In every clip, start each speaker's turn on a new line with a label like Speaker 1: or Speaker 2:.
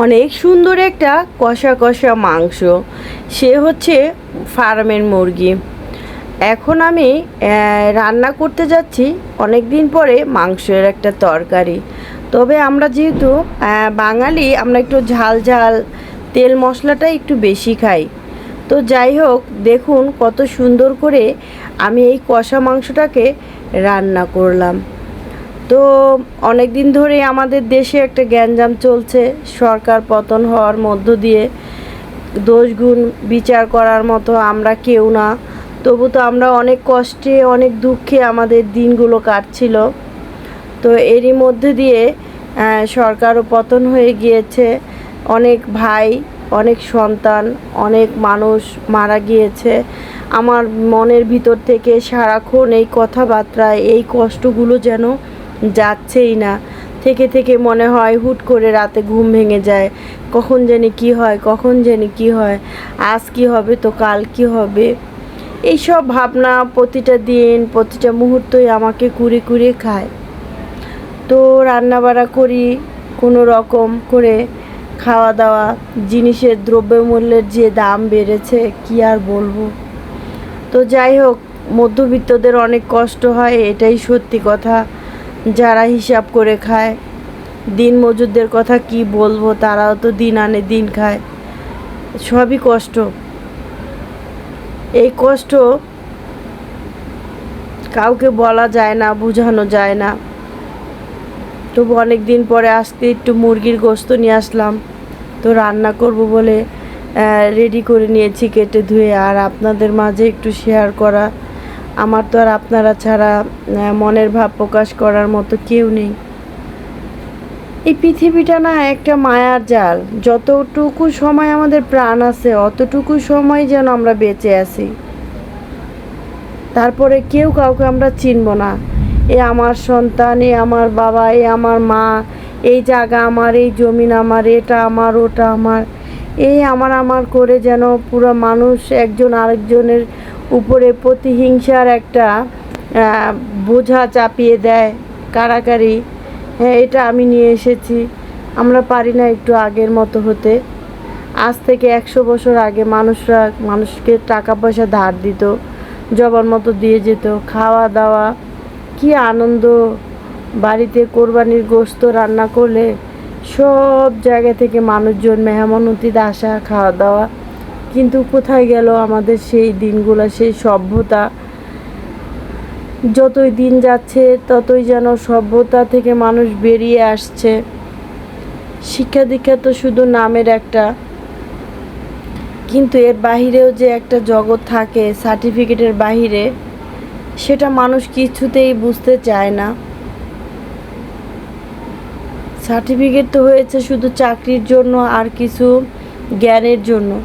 Speaker 1: অনেক সুন্দর একটা কষা কষা মাংস। সে হচ্ছে ফার্মের মুরগি। এখন আমি রান্না করতে যাচ্ছি অনেক দিন পরে মাংসের একটা তরকারি। তবে আমরা যেহেতু বাঙালি, আমরা একটু ঝাল ঝাল তেল মশলাটা একটু বেশি খাই। তো যাই হোক, দেখুন কত সুন্দর করে আমি এই কষা মাংসটাকে রান্না করলাম। তো অনেক দিন ধরে আমাদের দেশে একটা গ্যাঞ্জাম চলছে, সরকার পতন হওয়ার মধ্য দিয়ে। দোষগুণ বিচার করার মতো আমরা কেউ না। তবু তো আমরা অনেক কষ্টে, অনেক দুঃখে আমাদের দিনগুলো কাটছিল। তো এরই মধ্যে দিয়ে সরকারও পতন হয়ে গিয়েছে। অনেক ভাই, অনেক সন্তান, অনেক মানুষ মারা গিয়েছে। আমার মনের ভিতর থেকে সারাক্ষণ এই কথাবার্তা এই কষ্টগুলো যেন যাচ্ছেই না। থেকে থেকে মনে হয় হুট করে রাতে ঘুম ভেঙে যায়। কখন জানি কি হয়, কখন জানি কি হয়। আজ কি হবে তো কাল কি হবে? এইসব ভাবনা প্রতিটা দিন, প্রতিটা মুহূর্তই আমাকে কুড়ে কুড়ে খায়। তো রান্নাবাড়া করি, কোনো রকম করে খাওয়া দাওয়া জিনিসের দ্রব্যমূল্যের যে দাম বেড়েছে, কি আর বলব? তো যাই হোক, মধ্যবিত্তদের অনেক কষ্ট হয়, এটাই সত্যি কথা। যারা হিসাব করে খায়। দিন মজুরদের কথা কি বলব? তারাও তো দিন আনে, দিন খায়। সবই কষ্ট। এই কষ্ট কাউকে বলা যায় না, বোঝানো যায় না। তবু অনেক দিন পরে আসতে একটু মুরগির গোস্ত নিয়ে আসলাম। তো রান্না করব বলে রেডি করে নিয়েছি কেটে ধুয়ে। আর আপনাদের মাঝে একটু শেয়ার করা আমার তো আর আপনারা ছাড়া মনের ভাব প্রকাশ করার মতো কেউ নেই। এই পৃথিবীটা না একটা মায়ার জাল। যতটুকু সময় আমাদের প্রাণ আছে, অতটুকু সময় যেন আমরা বেঁচে আছি। তারপরে কেউ কাউকে আমরা চিনব না। এ আমার সন্তান, এ আমার বাবা, এ আমার মা, এই জায়গা আমার, এই জমিন আমার, এটা আমার, ওটা আমার। এই আমার আমার করে যেন পুরো মানুষ একজন আরেকজনের উপরে প্রতিহিংসার একটা বোঝা চাপিয়ে দেয় কারাকারি। হ্যাঁ এটা আমি নিয়ে এসেছি। আমরা পারি না একটু আগের মতো হতে। আজ থেকে একশো বছর আগে মানুষরা মানুষকে টাকা পয়সা ধার দিত জবার মতো দিয়ে যেত, খাওয়া দাওয়া। কি আনন্দ! বাড়িতে কোরবানির গোস্ত রান্না করলে সব জায়গা থেকে মানুষজন মেহমান অতিথি আসা, খাওয়া দাওয়া। কিন্তু কোথায় গেল আমাদের সেই দিনগুলো, সেই সভ্যতা? যতই দিন যাচ্ছে, ততই যেন সভ্যতা থেকে মানুষ বেরিয়ে আসছে। শিক্ষা দীক্ষা তো শুধু নামের একটা। কিন্তু এর বাহিরেও যে একটা জগৎ থাকে, সার্টিফিকেটের বাহিরে, সেটা মানুষ কিছুতেই বুঝতে চায় না। সার্টিফিকেট তো হয়েছে শুধু চাকরির জন্য আর কিছু জ্ঞানের জন্য।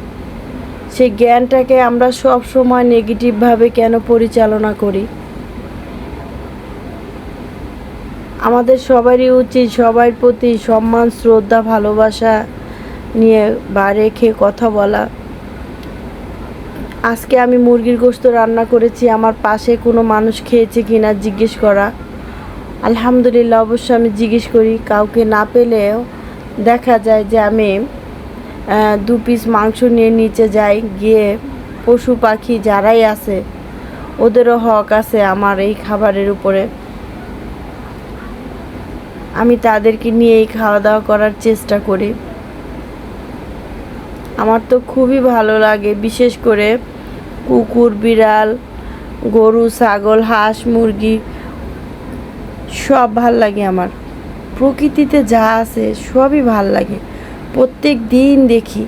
Speaker 1: সেই জ্ঞানটাকে আমরা সব সময় নেগেটিভভাবে কেন পরিচালনা করি? আমাদের সবারই উচিত সবার প্রতি সম্মান, শ্রদ্ধা, ভালোবাসা নিয়ে বা রেখে কথা বলা। আজকে আমি মুরগির গোস্ত রান্না করেছি, আমার পাশে কোনো মানুষ খেয়েছে কিনা জিজ্ঞেস করা। আলহামদুলিল্লাহ অবশ্য আমি জিজ্ঞেস করি, কাউকে না পেলেও দেখা যায় যে আমি দু পিস মাংস নিয়ে নিচে যাই, গিয়ে পশু পাখি যারাই আছে, ওদেরও হক আছে আমার এই খাবারের উপরে। আমি তাদেরকে নিয়েই খাওয়া দাওয়া করার চেষ্টা করি। আমার তো খুবই ভালো লাগে, বিশেষ করে কুকুর, বিড়াল, গরু, ছাগল, হাঁস, মুরগি, সব ভালো লাগে আমার। প্রকৃতিতে যা আছে সবই ভালো লাগে। প্রত্যেক দিন দেখি।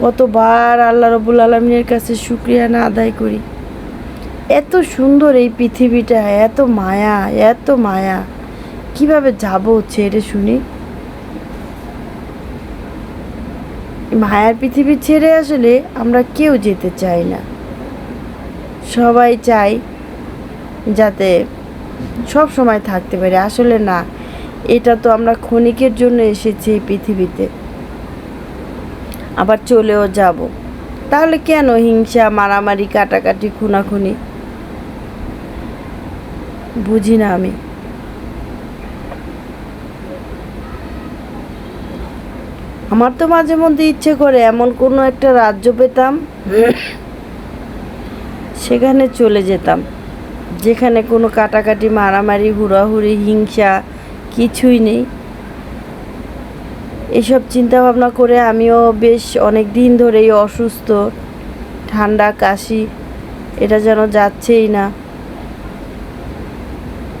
Speaker 1: কতবার আল্লাহ রবুল আলমিনের কাছে শুক্রিয়া না আদায় করি। এত সুন্দর এই পৃথিবীটা, এত মায়া এত মায়া। কীভাবে যাব ছেড়ে শুনি? মায়ার পৃথিবী ছেড়ে আসলে আমরা কেউ যেতে চাই না। সবাই চাই যাতে সব সময় থাকতে পারে। আসলে না এটা তো আমরা ক্ষণিকের জন্য এসেছি এই পৃথিবীতে। আবার চলেও যাব। তাহলে কেন হিংসা, মারামারি, কাটাকাটি, খুনাখুনি? বুঝি না আমি। আমার তো মাঝে মধ্যে ইচ্ছে করে এমন কোনো একটা রাজ্য পেতাম, সেখানে চলে যেতাম, যেখানে কোনো কাটাকাটি, মারামারি, হুড়াহুড়ি, হিংসা কিছুই নেই। এসব চিন্তা ভাবনা করে আমিও বেশ অনেক দিন ধরেই অসুস্থ, ঠান্ডা, কাশি, এটা যেন যাচ্ছেই না।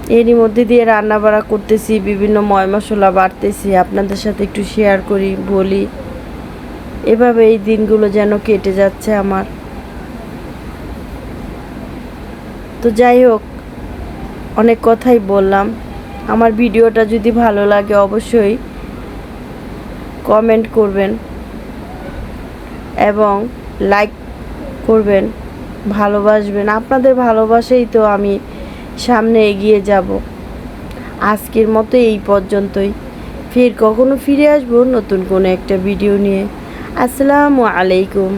Speaker 1: এরই মধ্যে দিয়ে রান্না বাড়া করতেছি, বিভিন্ন ময় মশলা বাড়তেছি, আপনাদের সাথে একটু শেয়ার করি, বলি। এভাবে এই দিনগুলো যেন কেটে যাচ্ছে আমার। তো যাই হোক, অনেক কথাই বললাম। আমার ভিডিওটা যদি ভালো লাগে অবশ্যই কমেন্ট করবেন এবং লাইক করবেন, ভালোবাসবেন। আপনাদের ভালোবাসেই তো আমি সামনে এগিয়ে যাব। আজকের মতো এই পর্যন্তই। ফের কখনো ফিরে আসব নতুন কোনো একটা ভিডিও নিয়ে। আসসালামু আলাইকুম।